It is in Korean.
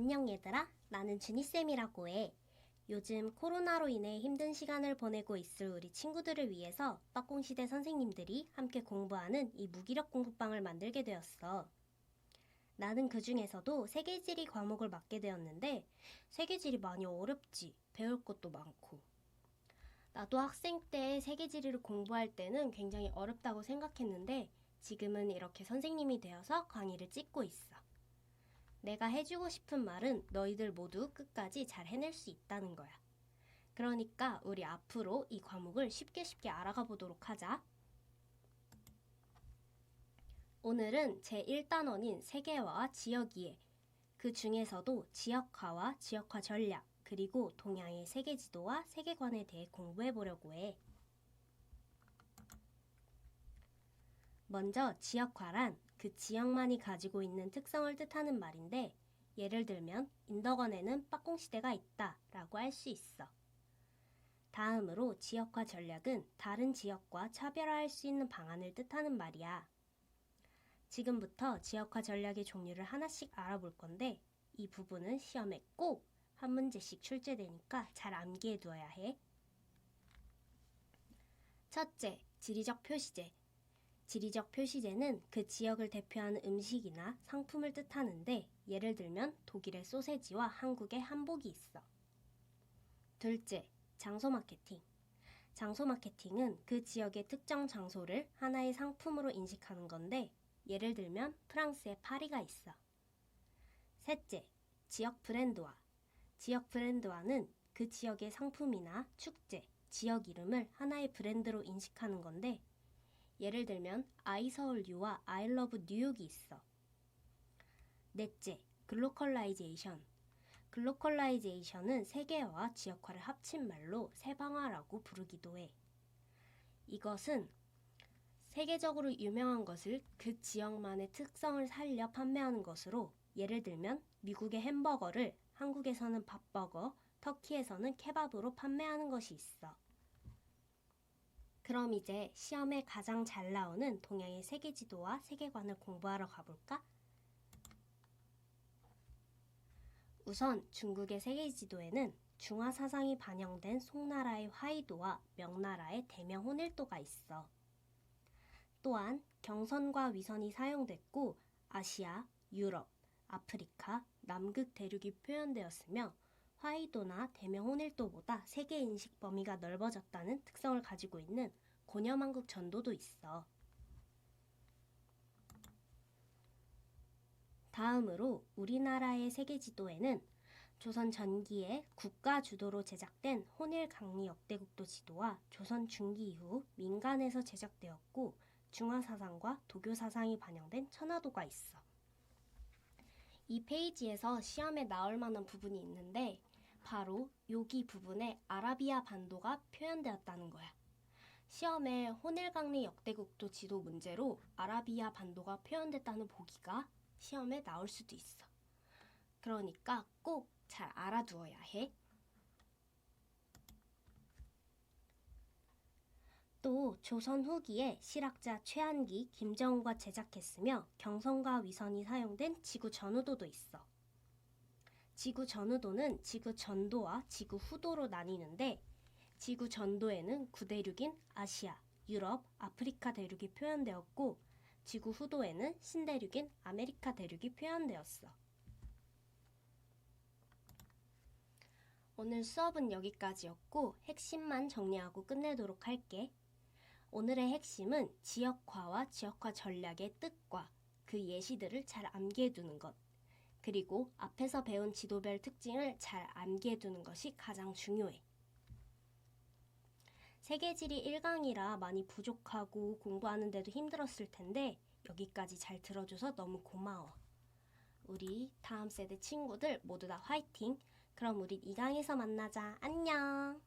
안녕 얘들아. 나는 준이쌤이라고 해. 요즘 코로나로 인해 힘든 시간을 보내고 있을 우리 친구들을 위해서 빠공시대 선생님들이 함께 공부하는 이 무기력 공부방을 만들게 되었어. 나는 그 중에서도 세계지리 과목을 맡게 되었는데 세계지리 많이 어렵지. 배울 것도 많고. 나도 학생 때 세계지리를 공부할 때는 굉장히 어렵다고 생각했는데 지금은 이렇게 선생님이 되어서 강의를 찍고 있어. 내가 해주고 싶은 말은 너희들 모두 끝까지 잘 해낼 수 있다는 거야. 그러니까 우리 앞으로 이 과목을 쉽게 쉽게 알아가 보도록 하자. 오늘은 제1단원인 세계화와 지역이해, 그 중에서도 지역화와 지역화 전략, 그리고 동양의 세계 지도와 세계관에 대해 공부해 보려고 해. 먼저 지역화란 그 지역만이 가지고 있는 특성을 뜻하는 말인데 예를 들면 인덕원에는 빠공시대가 있다 라고 할 수 있어. 다음으로 지역화 전략은 다른 지역과 차별화할 수 있는 방안을 뜻하는 말이야. 지금부터 지역화 전략의 종류를 하나씩 알아볼 건데 이 부분은 시험에 꼭 한 문제씩 출제되니까 잘 암기해 두어야 해. 첫째, 지리적 표시제. 지리적 표시제는 그 지역을 대표하는 음식이나 상품을 뜻하는데 예를 들면 독일의 소세지와 한국의 한복이 있어. 둘째, 장소 마케팅. 장소 마케팅은 그 지역의 특정 장소를 하나의 상품으로 인식하는 건데 예를 들면 프랑스의 파리가 있어. 셋째, 지역 브랜드화. 지역 브랜드화는 그 지역의 상품이나 축제, 지역 이름을 하나의 브랜드로 인식하는 건데 예를 들면 아이서울 유와 아이러브 뉴욕이 있어. 넷째, 글로컬라이제이션. 글로컬라이제이션은 세계화와 지역화를 합친 말로 세방화라고 부르기도 해. 이것은 세계적으로 유명한 것을 그 지역만의 특성을 살려 판매하는 것으로 예를 들면 미국의 햄버거를 한국에서는 밥버거, 터키에서는 케밥으로 판매하는 것이 있어. 그럼 이제 시험에 가장 잘 나오는 동양의 세계 지도와 세계관을 공부하러 가볼까? 우선 중국의 세계 지도에는 중화 사상이 반영된 송나라의 화이도와 명나라의 대명 혼일도가 있어. 또한 경선과 위선이 사용됐고 아시아, 유럽, 아프리카, 남극 대륙이 표현되었으며 화이도나 대명 혼일도보다 세계 인식 범위가 넓어졌다는 특성을 가지고 있는 고려만국 전도도 있어. 다음으로 우리나라의 세계 지도에는 조선 전기에 국가 주도로 제작된 혼일 강리 역대국도 지도와 조선 중기 이후 민간에서 제작되었고 중화 사상과 도교 사상이 반영된 천화도가 있어. 이 페이지에서 시험에 나올 만한 부분이 있는데 바로 여기 부분에 아라비아 반도가 표현되었다는 거야. 시험에 혼일강리 역대국도 지도 문제로 아라비아 반도가 표현됐다는 보기가 시험에 나올 수도 있어. 그러니까 꼭 잘 알아두어야 해. 또 조선 후기에 실학자 최한기, 김정우가 제작했으며 경선과 위선이 사용된 지구 전후도도 있어. 지구 전후도는 지구 전도와 지구 후도로 나뉘는데 지구 전도에는 구대륙인 아시아, 유럽, 아프리카 대륙이 표현되었고 지구 후도에는 신대륙인 아메리카 대륙이 표현되었어. 오늘 수업은 여기까지였고 핵심만 정리하고 끝내도록 할게. 오늘의 핵심은 지역화와 지역화 전략의 뜻과 그 예시들을 잘 암기해 두는 것. 그리고 앞에서 배운 지도별 특징을 잘 암기해두는 것이 가장 중요해. 세계지리 1강이라 많이 부족하고 공부하는데도 힘들었을 텐데 여기까지 잘 들어줘서 너무 고마워. 우리 다음 세대 친구들 모두 다 화이팅! 그럼 우리 2강에서 만나자. 안녕!